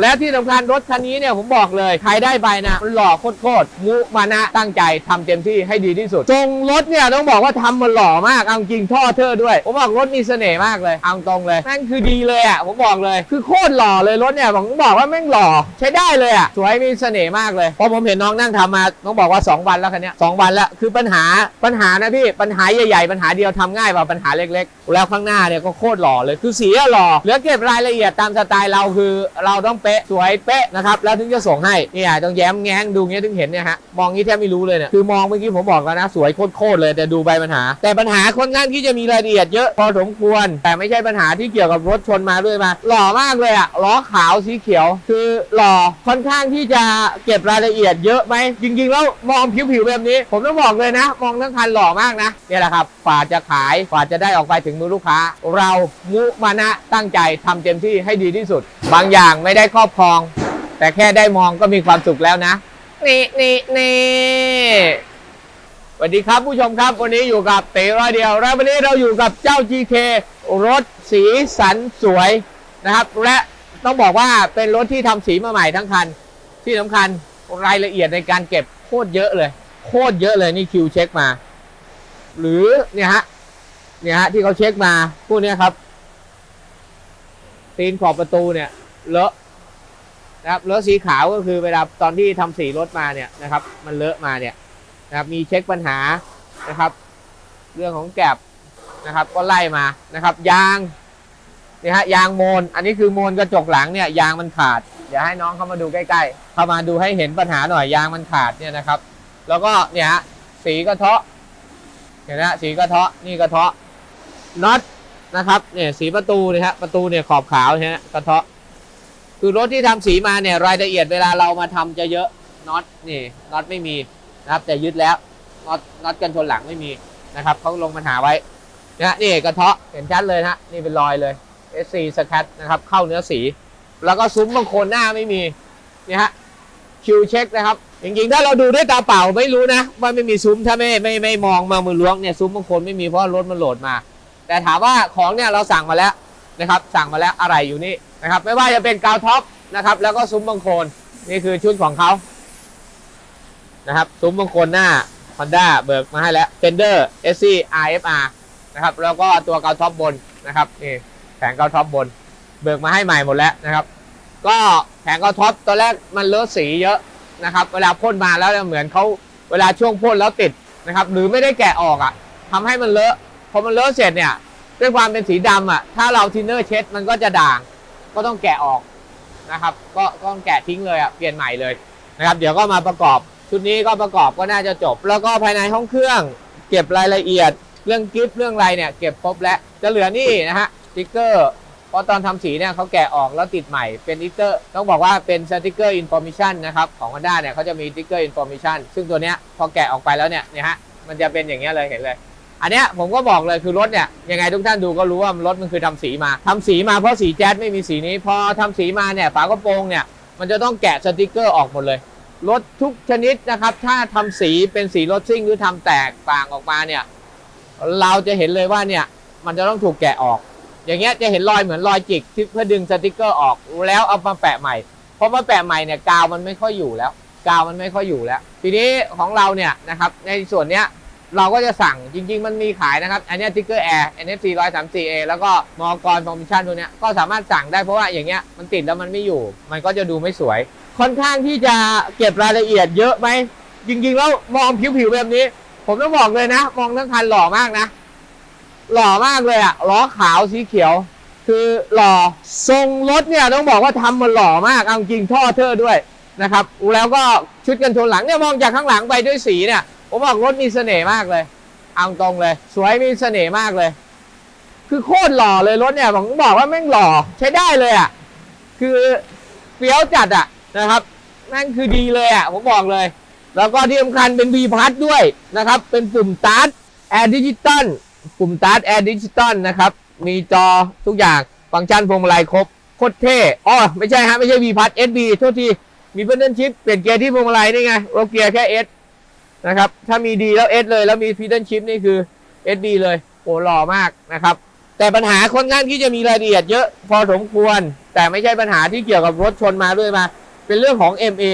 และที่สำคัญรถคันนี้เนี่ยผมบอกเลย ใครได้ไปนะมันหล่อโคตรๆมุมานะตั้งใจทำเต็มที่ให้ดีที่สุดทรงรถเนี่ยต้องบอกว่าทำมันหล่อมากเอาจริงท่อเทอร์ด้วย ผมบอกรถมีเสน่ห์มากเลยเอาตรงเลยแม่งคือดีเลยอะผมบอกเลยคือโคตรหล่อเลยรถเนี่ยผมบอกว่าแม่งหล่อใช้ได้เลยอะสวยมีเสน่ห์มากเลยเพราะผมเห็นน้องนั่งทำมาต้องบอกว่า 2 วันแล้วคันเนี้ยสองวันแล้วคือปัญหาปัญหานะพี่ปัญหาใหญ่ๆ ปัญหาเดียวทำง่ายกว่าปัญหาเล็กๆ แล้วข้างหน้าเนี่ยก็โคตรหล่อเลยคือสีอะหล่อเหลือเก็บรายละเอียดตามสไตล์เราคือเราต้องเป๊ะ สวยเป๊ะนะครับ แล้วถึงจะส่งให้เนี่ยต้องแย้มแง้งดูเงี้ยถึงเห็นเนี่ยฮะ มองงี้แทบไม่รู้เลยเนี่ย คือมองเมื่อกี้ผมบอกแล้วนะ สวยโคตรเลย แต่ดูใบปัญหา แต่ปัญหาค่อนข้างที่จะมีรายละเอียดเยอะพอสมควร แต่ไม่ใช่ปัญหาที่เกี่ยวกับรถชนมาด้วยมา หล่อมากเลยอะล้อขาวสีเขียว คือหล่อค่อนข้างที่จะเก็บรายละเอียดเยอะไหม จริงๆแล้วมองผิวๆแบบนี้ ผมต้องบอกเลยนะ มองทั้งคันหล่อมากนะเนี่ยแหละครับฝ่าจะขายฝ่าจะได้ออกไปถึงมือลูกค้า เรามุมานะตั้งใจทำเต็มที่ให้ดีที่สุด บางอย่างไม่ได้ครอบครอง แต่แค่ได้มองก็มีความสุขแล้วนะ นี่นี่นี่สวัสดีครับผู้ชมครับ วันนี้อยู่กับเต๋อร้อยเดียว และวันนี้เราอยู่กับเจ้า GK รถสีสันสวยนะครับ และต้องบอกว่าเป็นรถที่ทำสีมาใหม่ทั้งคัน ที่สำคัญรายละเอียดในการเก็บโคตรเยอะเลย โคตรเยอะเลยนี่คิวเช็คมา หรือเนี่ยฮะเนี่ยฮะที่เขาเช็คมาพวกเนี้ยครับตีนขอบประตูเนี่ยเลอะ นะครับเลอะสีขาวก็คือเวลาตอนที่ทำสีรถมาเนี่ยนะครับ มันเลอะมาเนี่ยนะครับมีเช็คปัญหานะครับ เรื่องของแกลบนะครับ ก็ไล่มานะครับยางนี่ฮะยางโมน อันนี้คือโมนกระจกหลังเนี่ยยางมันขาดเดี๋ยวให้น้องเข้ามาดูใกล้ๆ เข้ามาดูให้เห็นปัญหาหน่อยยางมันขาดเนี่ยนะครับ แล้วก็เนี่ยฮะสีกระเทาะเห็นไหมสีกระเทาะนี่กระเทาะน็อตนะครับเนี่ยสีประตูนี่ยฮะประตูเนี่ยขอบขาวใช่ไหมกระเทาะ คือรถที่ทำสีมาเนี่ยรายละเอียดเวลาเรามาทำจะเยอะน็อตนี่น็อตไม่มีนะครับ แต่ยึดแล้วน็อตน็อตกันชนหลังไม่มีนะครับเขาลงปัญหาไว้นะนี่กระเทาะเห็นชัดเลยนะนี่เป็นรอยเลย SC สแคตนะครับเข้าเนื้อสี แล้วก็ซุ้มบางคนหน้าไม่มีนี่ฮะคิวเช็คนะครับจริงๆถ้าเราดูด้วยตาเปล่าไม่รู้นะว่าไม่มีซุ้มถ้าไม่ไม่ไม่มองมามือล้วงเนี่ยซุ้มบางคนไม่มีเพราะรถมันโหลดมา แต่ถามว่าของเนี่ยเราสั่งมาแล้ว นะครับสั่งมาแล้วอะไรอยู่นี่นะครับไม่ว่าจะเป็นกาวท็อปนะครับแล้วก็ซุ้มบังโคลนนี่คือชุดของเขานะครับซุ้มบังโคลนหน้า Honda เบิกมาให้แล้ว Fender SC RFR นะครับแล้วก็ตัวกาวท็อปบนนะครับนี่แผงกาวท็อปบน เบิกมาให้ใหม่หมดแล้วนะครับ ก็แผงกาวท็อปตอนแรกมันเลอะสีเยอะนะครับเวลาพ่นมาแล้วเหมือนเขาเวลาช่วงพ่นแล้วติดนะครับหรือไม่ได้แกะออกอะ่ะทำให้มันเลอะพอมันเลอะเสร็จเนี่ย ด้วยความเป็นสีดำอะ ถ้าเราทินเนอร์เช็ดมันก็จะด่าง ก็ต้องแกะออกนะครับ ก็ก็ต้องแกะทิ้งเลยอะ เปลี่ยนใหม่เลยนะครับ เดี๋ยวก็มาประกอบ ชุดนี้ก็ประกอบก็น่าจะจบ แล้วก็ภายในห้องเครื่อง เก็บรายละเอียด เรื่องกิฟต์เรื่องอะไรเนี่ย เก็บครบแล้ว จะเหลือนี่นะฮะสติ๊กเกอร์เพราะตอนทำสีเนี่ยเขาแกะออกแล้วติดใหม่ เป็นสติ๊กเกอร์ ต้องบอกว่าเป็นสติ๊กเกอร์อินโฟมิชันนะครับ ของ Honda เนี่ยเขาจะมีสติ๊กเกอร์อินโฟมิชันซึ่งตัวเนี้ยพอแกะออกไปแล้วเนี่ย เนี่ยฮะ มันจะเป็นอย่างเงี้ยเลย เห็นเลย อันเนี้ยผมก็บอกเลยคือรถเนี่ยยังไงทุกท่านดูก็รู้ว่ารถมันคือทำสีมาทำสีมาเพราะสีแจ๊สไม่มีสีนี้ พอทำสีมาเนี่ยฝากระโปรงเนี่ยมันจะต้องแกะสติกเกอร์ออกหมดเลยรถทุกชนิดนะครับ ถ้าทำสีเป็นสีรถซิ่งหรือทำแตกต่างออกมาเนี่ย เราจะเห็นเลยว่าเนี่ย มันจะต้องถูกแกะออก อย่างเงี้ยจะเห็นรอยเหมือนรอยจิกที่เพื่อดึงสติกเกอร์ออกแล้วเอามาแปะใหม่เพราะมาแปะใหม่เนี่ยกาวมันไม่ค่อยอยู่แล้ว กาวมันไม่ค่อยอยู่แล้ว ทีนี้ของเราเนี่ยนะครับในส่วนเนี้ย เราก็จะสั่งจริง ๆ มันมีขายนะครับ อันนี้ติ๊กเกอร์แอร์ NFC 134A แล้วก็มอกรฟอร์มชันตัวเนี้ยก็สามารถสั่งได้เพราะว่าอย่างเงี้ยมันติดแล้วมันไม่อยู่ มันก็จะดูไม่สวย ค่อนข้างที่จะเก็บรายละเอียดเยอะไหม จริง ๆ แล้วมองผิวๆแบบนี้ ผมต้องบอกเลยนะ มองทั้งคันหล่อมากนะ หล่อมากเลยอะล้อขาวสีเขียว คือหล่อทรงรถเนี่ยต้องบอกว่าทำมันหล่อมากเอาจริงท่อเทอร์ด้วยนะครับแล้วก็ชุดกันชนหลังเนี่ยมองจากข้างหลังไปด้วยสีเนี่ย ผมบอกรถมีเสน่ห์มากเลยเอาตรงเลย สวยมีเสน่ห์มากเลย คือโคตรหล่อเลยรถเนี่ยผมบอกว่าแม่งหล่อใช้ได้เลยอะ คือเฟี้ยวจัดอะนะครับแม่งคือดีเลยอะผมบอกเลย แล้วก็ที่สำคัญเป็น V พัทด้วยนะครับ เป็นปุ่มตาร์ทแอร์ดิจิตอลปุ่มตาร์ทแอร์ดิจิตอลนะครับ มีจอทุกอย่างฟังก์ชันพวงมาลัยครบโคตรเท่อ๋อไม่ใช่ฮะไม่ใช่ V พัท SB โทษทีมีเพื่อนชิปเปลี่ยนเกียร์ที่พวงมาลัยนี่ไงโรเกียร์แค่ S นะครับ ถ้ามีดีแล้ว S เลย แล้วมีฟีดเดิลชิปนี่คือ SD เลยโอ้หล่อมากนะครับ แต่ปัญหาค่อนข้างที่จะมีรายละเอียดเยอะพอสมควร แต่ไม่ใช่ปัญหาที่เกี่ยวกับรถชนมาด้วยมา เป็นเรื่องของ MA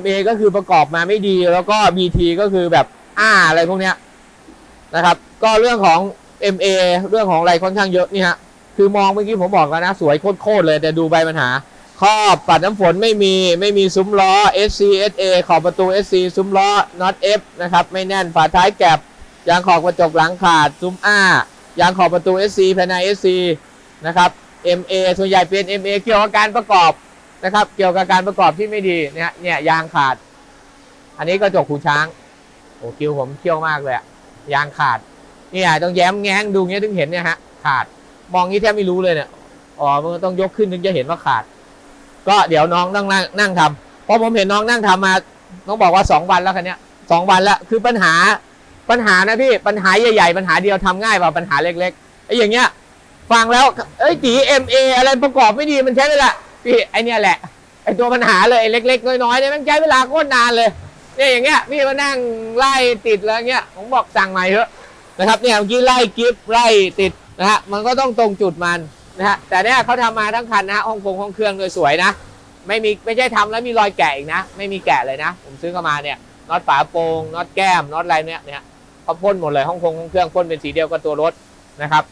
MA ก็คือประกอบมาไม่ดี แล้วก็ BT ก็คือแบบอ้าอะไรพวกเนี้ยนะครับ ก็เรื่องของ MA เรื่องของอะไรค่อนข้างเยอะนี่ฮะคือมองเมื่อกี้ผมบอกแล้วนะ สวยโคตรๆเลยแต่ดูใบปัญหา ครอบปัดน้ำฝนไม่มีไม่มีซุ้มล้อ SC SA ขอบประตู SC ซุ้มล้อน็อต F นะครับ ไม่แน่นฝาท้ายแก็บยางขอบกระจกหลังขาดซุ้มอ้ายางขอบประตู SC ภายใน SC นะครับ MA ส่วนใหญ่เป็น MA เกี่ยวกับการประกอบนะครับ เกี่ยวกับการประกอบที่ไม่ดีเนี่ยเนี่ยยางขาด อันนี้กระจกหูช้างโอ้คิวผมเที่ยวมากเลยอะยางขาดเนี่ยต้องแย้มแง้งดูเงี้ยถึงเห็นเนี่ยฮะขาด มองงี้แทบไม่รู้เลยเนี่ยอ๋อมันต้องยกขึ้นถึงจะเห็นว่าขาด ก็เดี๋ยวน้องนั่งนั่งนั่งทำเพราะผมเห็นน้องนั่งทำมาต้องบอกว่าสองวันแล้วคันเนี้ยสองวันแล้วคือปัญหาปัญหานะพี่ปัญหาใหญ่ๆปัญหาเดียวทำง่ายกว่าปัญหาเล็กๆไอ้อย่างเงี้ยฟังแล้วเอ้ยจีเอ็มเออะไรประกอบไม่ดีมันใช้เวลาพี่ไอเนี่ยแหละไอตัวปัญหาเลยไอเล็ก ๆ น้อยๆเนี่ยมันใช้เวลาโคตรนานเลยเนี่ยอย่างเงี้ยพี่มานั่งไล่ติดแล้วเงี้ยผมบอกสั่งใหม่เถอะนะครับเนี่ยเมื่อกี้ไล่กิฟไล่ติดนะฮะมันก็ต้องตรงจุดมัน นะฮะแต่เนี่ยเขาทำมาทั้งคันนะฮะห้องคงห้องเครื่องโดยสวยนะ ไม่มีไม่ใช่ทำแล้วมีรอยแกะอีกนะ ไม่มีแกะเลยนะ ผมซื้อเข้ามาเนี่ยน็อตฝาโปรงน็อตแก้มน็อตอะไรเนี่ยเนี่ยเขาพ่นหมดเลยห้องคงห้องเครื่องพ่นเป็นสีเดียวกับตัวรถนะครับ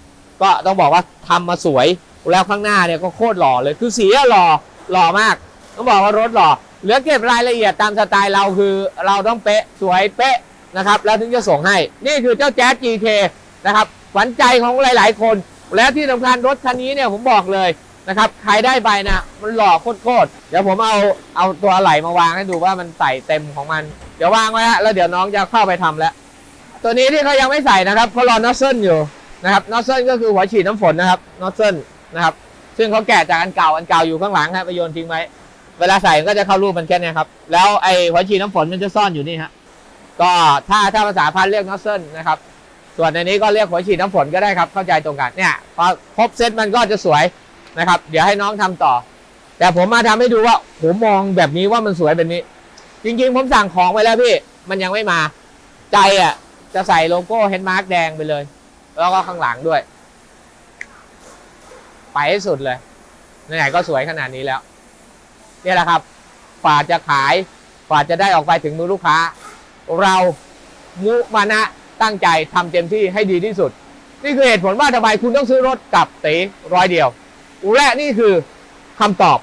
ก็ต้องบอกว่าทำมาสวยแล้วข้างหน้าเนี่ยก็โคตรหล่อเลยคือสีอะหล่อหล่อมาก ต้องบอกว่ารถหล่อเหลือเก็บรายละเอียดตามสไตล์เราคือเราต้องเป๊ะสวยเป๊ะนะครับ แล้วถึงจะส่งให้ นี่คือเจ้าแจ๊ส GK นะครับขวัญใจของหลาย ๆ คน แล้วที่สำคัญรถคันนี้เนี่ยผมบอกเลยนะครับใครได้ไปนะมันหล่อโคตรๆเดี๋ยวผมเอาเอาตัวอะไหล่มาวางให้ดูว่ามันใส่เต็มของมัน เดี๋ยววางไว้ฮะแล้วเดี๋ยวน้องจะเข้าไปทำแล้ว ตัวนี้ที่เขายังไม่ใส่นะครับเพรารอนอสเซนอยู่นะครับนอสเซนก็คือหัวฉีดน้ำฝนนะครับนอสเซนนะครับซึ่งเขาแกะจากอันเก่าอันเก่าอยู่ข้างหลังครับไปโยนทิ้งไว้เวลาใส่ก็จะเข้ารูปมันแค่นี้ครับแล้วไอ้หัวฉีดน้ำฝนมันจะซ่อนอยู่นี่ฮะก็ถ้าถ้าภาษาพันเรียกนอสเซนนะครับ ส่วนในนี้ก็เรียกหัวฉีดน้ำฝนก็ได้ครับเข้าใจตรงกันเนี่ยพอครบเซตมันก็จะสวยนะครับ เดี๋ยวให้น้องทำต่อ แต่ผมมาทำให้ดูว่าผมมองแบบนี้ว่ามันสวยแบบนี้ จริงๆ ผมสั่งของไว้แล้วพี่มันยังไม่มาใจอะ จะใส่โลโก้เฮนมาร์กแดงไปเลย แล้วก็ข้างหลังด้วย ไปให้สุดเลยไหนๆก็สวยขนาดนี้แล้วนี่แหละครับฝาจะขายฝาจะได้ออกไปถึงมือลูกค้า เรามุมานะ ตั้งใจทำเต็มที่ให้ดีที่สุด นี่คือเหตุผลว่าทำไมคุณต้องซื้อรถกับตีร้อยเดียวและนี่คือคำตอบ